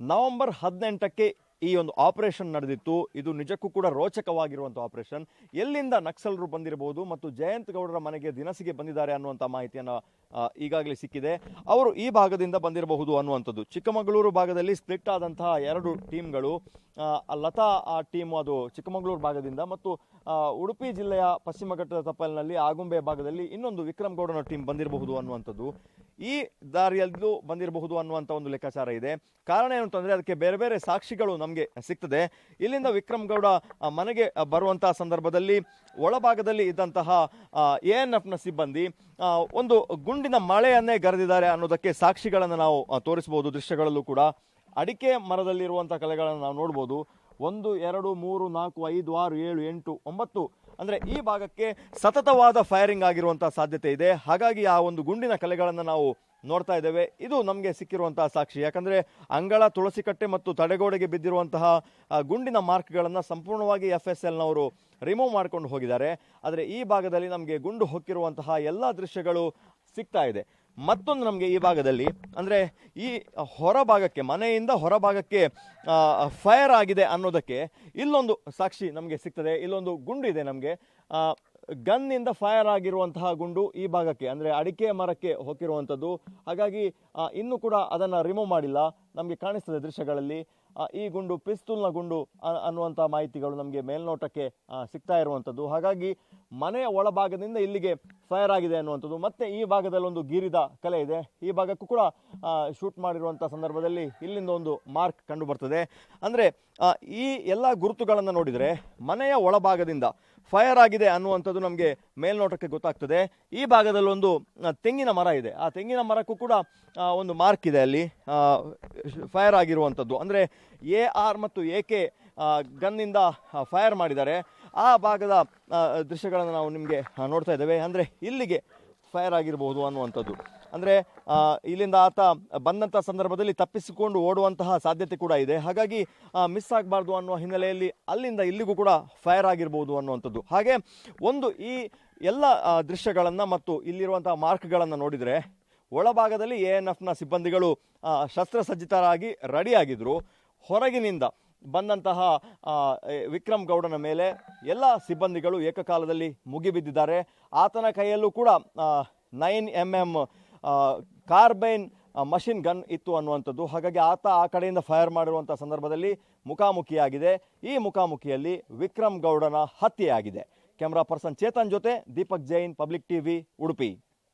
November ಹದಿನೆಂಟಕ್ಕೆ ಈ ಒಂದು operation ನಡೆದಿತ್ತು. ಇದು ನಿಜಕ್ಕೂ ಕೂಡ ರೋಚಕವಾಗಿರುವಂಥ ಆಪರೇಷನ್. ಎಲ್ಲಿಂದ ನಕ್ಸಲರು ಬಂದಿರಬಹುದು ಮತ್ತು ಜಯಂತ್ ಗೌಡರ ಮನೆಗೆ ದಿನಸಿಗೆ ಬಂದಿದ್ದಾರೆ ಅನ್ನುವಂಥ ಮಾಹಿತಿಯನ್ನು ಈಗಾಗಲೇ ಸಿಕ್ಕಿದೆ. ಅವರು ಈ ಭಾಗದಿಂದ ಬಂದಿರಬಹುದು ಅನ್ನುವಂಥದ್ದು. ಚಿಕ್ಕಮಗಳೂರು ಭಾಗದಲ್ಲಿ ಸ್ಪ್ಲಿಟ್ ಆದಂತಹ ಎರಡು ಟೀಮ್ಗಳು ಲತಾ, ಆ ಟೀಮ್ ಅದು ಚಿಕ್ಕಮಗಳೂರು ಭಾಗದಿಂದ ಮತ್ತು ಉಡುಪಿ ಜಿಲ್ಲೆಯ ಪಶ್ಚಿಮ ಘಟ್ಟದ ತಪ್ಪಲಿನಲ್ಲಿ ಆಗುಂಬೆ ಭಾಗದಲ್ಲಿ ಇನ್ನೊಂದು ವಿಕ್ರಮ್ ಗೌಡನ ಟೀಮ್ ಬಂದಿರಬಹುದು ಅನ್ನುವಂಥದ್ದು. ಈ ದಾರಿಯಲ್ಲೂ ಬಂದಿರಬಹುದು ಅನ್ನುವಂಥ ಒಂದು ಲೆಕ್ಕಾಚಾರ ಇದೆ. ಕಾರಣ ಏನು ಅಂತಂದರೆ ಅದಕ್ಕೆ ಬೇರೆ ಬೇರೆ ಸಾಕ್ಷಿಗಳು ನಮಗೆ ಸಿಗ್ತದೆ ಇಲ್ಲಿಂದ ವಿಕ್ರಮ್ ಗೌಡ ಮನೆಗೆ ಬರುವಂತಹ ಸಂದರ್ಭದಲ್ಲಿ ಒಳಭಾಗದಲ್ಲಿ ಇದ್ದಂತಹ ಎ ಎನ್ ಎಫ್ನ ಸಿಬ್ಬಂದಿ ಒಂದು ಒಂದು ಗುಂಡಿನ ಮಳೆಯನ್ನೇ ಗರೆದಿದ್ದಾರೆ ಅನ್ನೋದಕ್ಕೆ ಸಾಕ್ಷಿಗಳನ್ನು ನಾವು ತೋರಿಸಬಹುದು. ದೃಶ್ಯಗಳಲ್ಲೂ ಕೂಡ ಅಡಿಕೆ ಮರದಲ್ಲಿರುವಂಥ ಕಲೆಗಳನ್ನು ನಾವು ನೋಡ್ಬೋದು. ಒಂದು, ಎರಡು, ಮೂರು, ನಾಲ್ಕು, ಐದು, ಆರು, ಏಳು, ಎಂಟು, ಒಂಬತ್ತು ಅಂದರೆ ಈ ಭಾಗಕ್ಕೆ ಸತತವಾದ ಫೈರಿಂಗ್ ಆಗಿರುವಂಥ ಸಾಧ್ಯತೆ ಇದೆ. ಹಾಗಾಗಿ ಆ ಒಂದು ಗುಂಡಿನ ಕಲೆಗಳನ್ನು ನಾವು ನೋಡ್ತಾ ಇದ್ದೇವೆ. ಇದು ನಮಗೆ ಸಿಕ್ಕಿರುವಂತಹ ಸಾಕ್ಷಿ. ಯಾಕಂದರೆ ಅಂಗಳ, ತುಳಸಿಕಟ್ಟೆ ಮತ್ತು ತಡೆಗೋಡೆಗೆ ಬಿದ್ದಿರುವಂತಹ ಗುಂಡಿನ ಮಾರ್ಕ್ಗಳನ್ನು ಸಂಪೂರ್ಣವಾಗಿ ಎಫ್ ಎಸ್ ಎಲ್ನವರು ರಿಮೂವ್ ಮಾಡ್ಕೊಂಡು ಹೋಗಿದ್ದಾರೆ. ಆದರೆ ಈ ಭಾಗದಲ್ಲಿ ನಮಗೆ ಗುಂಡು ಹೊಕ್ಕಿರುವಂತಹ ಎಲ್ಲ ದೃಶ್ಯಗಳು ಸಿಗ್ತಾ ಇದೆ. ಮತ್ತೊಂದು ನಮಗೆ ಈ ಭಾಗದಲ್ಲಿ, ಅಂದರೆ ಈ ಹೊರ ಭಾಗಕ್ಕೆ, ಮನೆಯಿಂದ ಹೊರಭಾಗಕ್ಕೆ ಫೈರ್ ಆಗಿದೆ ಅನ್ನೋದಕ್ಕೆ ಇಲ್ಲೊಂದು ಸಾಕ್ಷಿ ನಮಗೆ ಸಿಗ್ತದೆ. ಇಲ್ಲೊಂದು ಇದೆ ನಮಗೆ. ಗನ್ನಿಂದ ಫೈರ್ ಆಗಿರುವಂತಹ ಗುಂಡು ಈ ಭಾಗಕ್ಕೆ, ಅಂದರೆ ಅಡಿಕೆ ಮರಕ್ಕೆ ಹೊಕ್ಕಿರುವಂಥದ್ದು. ಹಾಗಾಗಿ ಇನ್ನೂ ಕೂಡ ಅದನ್ನು ರಿಮೂವ್ ಮಾಡಿಲ್ಲ. ನಮಗೆ ಕಾಣಿಸ್ತದೆ ದೃಶ್ಯಗಳಲ್ಲಿ. ಈ ಗುಂಡು ಪಿಸ್ತೂಲ್ನ ಗುಂಡು ಅನ್ನುವಂಥ ಮಾಹಿತಿಗಳು ನಮಗೆ ಮೇಲ್ನೋಟಕ್ಕೆ ಸಿಗ್ತಾ ಇರುವಂಥದ್ದು. ಹಾಗಾಗಿ ಮನೆಯ ಒಳಭಾಗದಿಂದ ಇಲ್ಲಿಗೆ ಫೈರ್ ಆಗಿದೆ ಅನ್ನುವಂಥದ್ದು. ಮತ್ತೆ ಈ ಭಾಗದಲ್ಲಿ ಒಂದು ಗೀರಿದ ಕಲೆ ಇದೆ. ಈ ಭಾಗಕ್ಕೂ ಕೂಡ ಶೂಟ್ ಮಾಡಿರುವಂಥ ಸಂದರ್ಭದಲ್ಲಿ ಇಲ್ಲಿಂದ ಒಂದು ಮಾರ್ಕ್ ಕಂಡು ಬರ್ತದೆ ಅಂದರೆ ಈ ಎಲ್ಲ ಗುರುತುಗಳನ್ನು ನೋಡಿದರೆ ಮನೆಯ ಒಳಭಾಗದಿಂದ ಫೈರ್ ಆಗಿದೆ ಅನ್ನುವಂಥದ್ದು ನಮಗೆ ಮೇಲ್ನೋಟಕ್ಕೆ ಗೊತ್ತಾಗ್ತದೆ. ಈ ಭಾಗದಲ್ಲಿ ಒಂದು ತೆಂಗಿನ ಮರ ಇದೆ. ಆ ತೆಂಗಿನ ಮರಕ್ಕೂ ಕೂಡ ಒಂದು ಮಾರ್ಕ್ ಇದೆ ಅಲ್ಲಿ. ಫೈರ್ ಆಗಿರುವಂಥದ್ದು. ಅಂದರೆ ಎ ಆರ್ ಮತ್ತು ಎ ಕೆ ಗನ್ನಿಂದ ಫೈರ್ ಮಾಡಿದ್ದಾರೆ. ಆ ಭಾಗದ ದೃಶ್ಯಗಳನ್ನು ನಾವು ನಿಮಗೆ ನೋಡ್ತಾ ಇದ್ದೇವೆ. ಅಂದರೆ ಇಲ್ಲಿಗೆ ಫೈರ್ ಆಗಿರಬಹುದು ಅನ್ನುವಂಥದ್ದು. ಅಂದರೆ ಇಲ್ಲಿಂದ ಆತ ಬಂದಂಥ ಸಂದರ್ಭದಲ್ಲಿ ತಪ್ಪಿಸಿಕೊಂಡು ಓಡುವಂತಹ ಸಾಧ್ಯತೆ ಕೂಡ ಇದೆ. ಹಾಗಾಗಿ ಮಿಸ್ ಆಗಬಾರ್ದು ಅನ್ನುವ ಹಿನ್ನೆಲೆಯಲ್ಲಿ ಅಲ್ಲಿಂದ ಇಲ್ಲಿಗೂ ಕೂಡ ಫೈರ್ ಆಗಿರ್ಬೋದು ಅನ್ನುವಂಥದ್ದು. ಹಾಗೆ, ಒಂದು ಈ ಎಲ್ಲ ದೃಶ್ಯಗಳನ್ನು ಮತ್ತು ಇಲ್ಲಿರುವಂತಹ ಮಾರ್ಕ್ಗಳನ್ನು ನೋಡಿದರೆ, ಒಳಭಾಗದಲ್ಲಿ ಎ ಎನ್ ಎಫ್ನ ಸಿಬ್ಬಂದಿಗಳು ಶಸ್ತ್ರಸಜ್ಜಿತರಾಗಿ ರೆಡಿಯಾಗಿದ್ದರು ಹೊರಗಿನಿಂದ ಬಂದಂತಹ ವಿಕ್ರಮ್ ಗೌಡನ ಮೇಲೆ ಎಲ್ಲ ಸಿಬ್ಬಂದಿಗಳು ಏಕಕಾಲದಲ್ಲಿ ಮುಗಿಬಿದ್ದಿದ್ದಾರೆ. ಆತನ ಕೈಯಲ್ಲೂ ಕೂಡ nine M M carbine machine gun ಇತ್ತು ಅನ್ನುವಂಥದ್ದು. ಹಾಗಾಗಿ ಆತ ಆ ಕಡೆಯಿಂದ ಫೈರ್ ಮಾಡಿರುವಂಥ ಸಂದರ್ಭದಲ್ಲಿ ಮುಖಾಮುಖಿಯಾಗಿದೆ. ಈ ಮುಖಾಮುಖಿಯಲ್ಲಿ ವಿಕ್ರಮ್ ಗೌಡನ ಹತ್ಯೆಯಾಗಿದೆ. ಕ್ಯಾಮ್ರಾ ಪರ್ಸನ್ ಚೇತನ್ ಜೊತೆ ದೀಪಕ್ ಜೈನ್, ಪಬ್ಲಿಕ್ ಟಿವಿ, ಉಡುಪಿ.